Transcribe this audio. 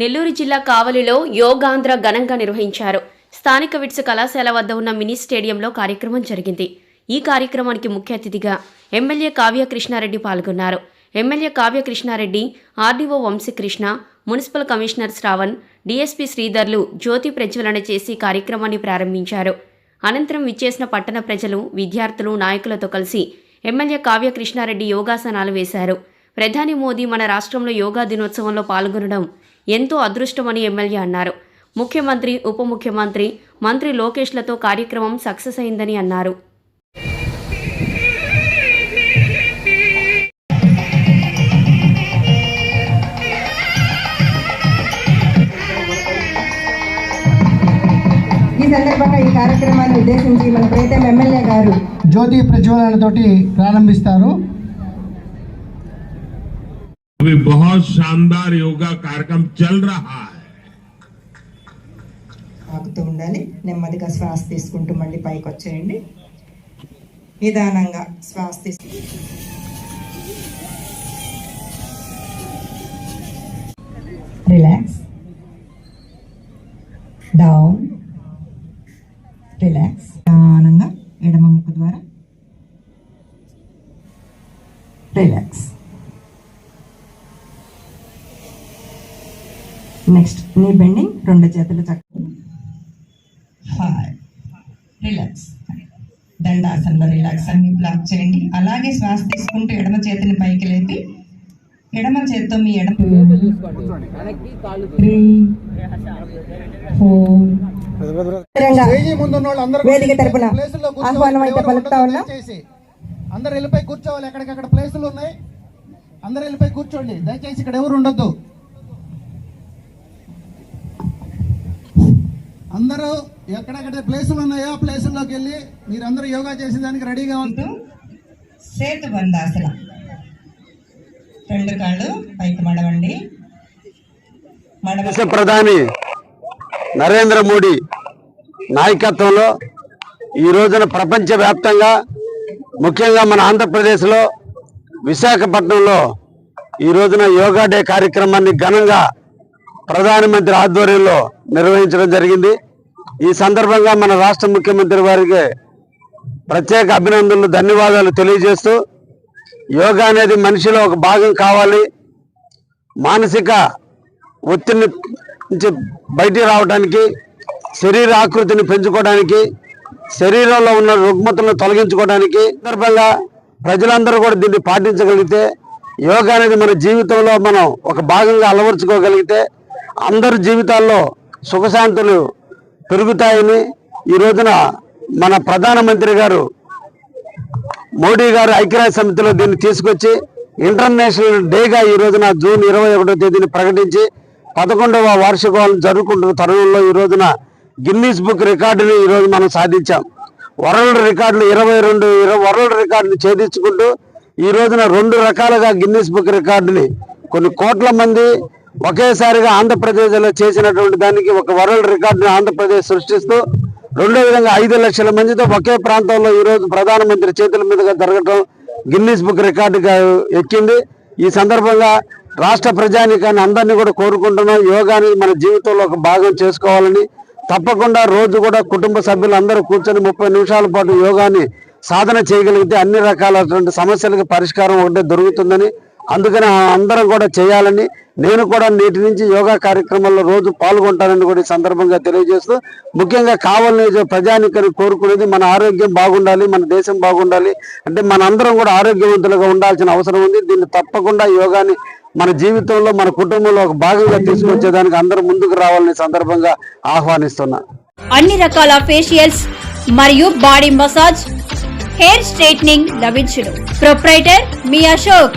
నెల్లూరు జిల్లా కావలిలో యోగాంధ్ర ఘనంగా నిర్వహించారు. స్థానిక విట్స్ కళాశాల వద్ద ఉన్న మినీ స్టేడియంలో కార్యక్రమం జరిగింది. ఈ కార్యక్రమానికి ముఖ్య అతిథిగా ఎమ్మెల్యే కావ్య కృష్ణారెడ్డి పాల్గొన్నారు. MLA Kavya Krishna Reddy RDO Vamsikrishna municipal commissioner Sravan DSP శ్రీధర్లు జ్యోతి ప్రజ్వలన చేసి కార్యక్రమాన్ని ప్రారంభించారు. అనంతరం విచ్చేసిన పట్టణ ప్రజలు విద్యార్థులు నాయకులతో కలిసి ఎమ్మెల్యే కావ్య కృష్ణారెడ్డి యోగాసనాలు వేశారు. ప్రధాని మోదీ మన రాష్ట్రంలో యోగా దినోత్సవంలో పాల్గొనడం ఎంతో అదృష్టమని ఎమ్మెల్యే అన్నారు. ముఖ్యమంత్రి ఉప ముఖ్యమంత్రి మంత్రి లోకేష్లతో కార్యక్రమం సక్సెస్ అయిందని అన్నారు. ఈ సందర్భంగా ఈ కార్యక్రమాన్ని ఉద్దేశించి మన ప్రీతం ఎమ్మెల్యే గారు జ్యోతి ప్రజ్వలనతోటి ప్రారంభిస్తారు. अभी बहुत शानदार योगा कार्यक्रम चल रहा है ఆగుతూ ఉండాలి నెమ్మదిగా శ్వాస తీసుకుంటూ మళ్ళీ పైకి వచ్చేయండి నిదానంగా శ్వాస తీసుకు రిలాక్స్ డౌన్ రిలాక్స్ నిదానంగా ఎడమ ముక్కు ద్వారా రిలాక్స్ నెక్స్ట్ నీ బెండింగ్ రెండు చేతులు చక్క రిలాక్స్ దండాసనలో రిలాక్స్ అన్ని బ్లాక్ చేయండి. అలాగే శ్వాస తీసుకుంటూ ఎడమ చేతిని పైకి లేపి ఎడమ చేత్తో మీ ఎడమ వేదిక తరపున. ఆహ్వానం అయితే పలుకుతా ఉన్నా. అందరు వెళ్ళిపోయి కూర్చోవాలి. ఎక్కడికక్కడ ప్లేసులు ఉన్నాయి. అందరు వెళ్ళిపోయి కూర్చోండి. దయచేసి ఇక్కడ ఎవరు ఉండొద్దు. అందరూ ఎక్కడెక్కడ ప్లేసులు ఉన్నాయో ఆ ప్లేసుల్లోకి వెళ్ళి మీరందరూ యోగా చేసేదానికి రెడీగా ఉంటూ సేతు బంధాసన రెండు కాళ్ళు పైకి మడవండి. మడవ ప్రధాని నరేంద్ర మోడీ నాయకత్వంలో ఈ రోజున ప్రపంచవ్యాప్తంగా ముఖ్యంగా మన ఆంధ్రప్రదేశ్లో విశాఖపట్నంలో ఈ రోజున యోగా డే కార్యక్రమాన్ని ఘనంగా ప్రధానమంత్రి ఆధ్వర్యంలో నిర్వహించడం జరిగింది. ఈ సందర్భంగా మన రాష్ట్ర ముఖ్యమంత్రి వారికి ప్రత్యేక అభినందనలు ధన్యవాదాలు తెలియజేస్తూ యోగా అనేది మనిషిలో ఒక భాగం కావాలి. మానసిక ఒత్తిడి నుంచి బయటికి రావడానికి శరీర ఆకృతిని పెంచుకోవడానికి శరీరంలో ఉన్న రుగ్మతలను తొలగించుకోవడానికి సందర్భంగా ప్రజలందరూ కూడా దీన్ని పాటించగలిగితే యోగా అనేది మన జీవితంలో మనం ఒక భాగంగా అలవర్చుకోగలిగితే అందరి జీవితాల్లో సుఖశాంతులు పెరుగుతాయని ఈ రోజున మన ప్రధానమంత్రి గారు మోడీ గారు ఐక్యరాజ్య సమితిలో దీన్ని తీసుకొచ్చి ఇంటర్నేషనల్ డేగా ఈ రోజున జూన్ ఇరవై ఒకటో తేదీని ప్రకటించి పదకొండవ వార్షికోత్సవం జరుపుకుంటున్న తరుణంలో ఈ రోజున గిన్నీస్ బుక్ రికార్డుని ఈరోజు మనం సాధించాం. వరల్డ్ రికార్డులు ఇరవై రెండు వరల్డ్ రికార్డుని ఛేదించుకుంటూ ఈ రోజున రెండు రకాలుగా గిన్నీస్ బుక్ రికార్డుని కొన్ని కోట్ల మంది ఒకేసారిగా ఆంధ్రప్రదేశ్లో చేసినటువంటి దానికి ఒక వరల్డ్ రికార్డుని ఆంధ్రప్రదేశ్ సృష్టిస్తూ రెండో విధంగా ఐదు లక్షల మందితో ఒకే ప్రాంతంలో ఈరోజు ప్రధానమంత్రి చేతుల మీదుగా జరగటం గిన్నీస్ బుక్ రికార్డుగా ఎక్కింది. ఈ సందర్భంగా రాష్ట్ర ప్రజానికాన్ని అందరినీ కూడా కోరుకుంటున్నాం. యోగాని మన జీవితంలో ఒక భాగం చేసుకోవాలని తప్పకుండా రోజు కూడా కుటుంబ సభ్యులందరూ కూర్చొని ముప్పై నిమిషాల పాటు యోగాని సాధన చేయగలిగితే అన్ని రకాలటువంటి సమస్యలకు పరిష్కారం ఒకటే దొరుకుతుందని అందుకని అందరం కూడా చేయాలని నేను కూడా నేటి నుంచి యోగా కార్యక్రమాల్లో రోజు పాల్గొంటానని కూడా ఈ సందర్భంగా తెలియజేస్తూ ముఖ్యంగా కావాలని ప్రజానికని కోరుకునేది మన ఆరోగ్యం బాగుండాలి మన దేశం బాగుండాలి అంటే మన అందరం కూడా ఆరోగ్యవంతులుగా ఉండాల్సిన అవసరం ఉంది. దీన్ని తప్పకుండా యోగాని మన జీవితంలో మన కుటుంబంలో ఒక భాగంగా తీసుకొచ్చేదానికి అందరూ ముందుకు రావాలని సందర్భంగా ఆహ్వానిస్తున్నా. అన్ని రకాల ఫేషియల్స్ మరియు బాడీ మసాజ్ హెయిర్ స్ట్రైట్నింగ్ లభించును. ప్రొప్రైటర్ మీ Ashok.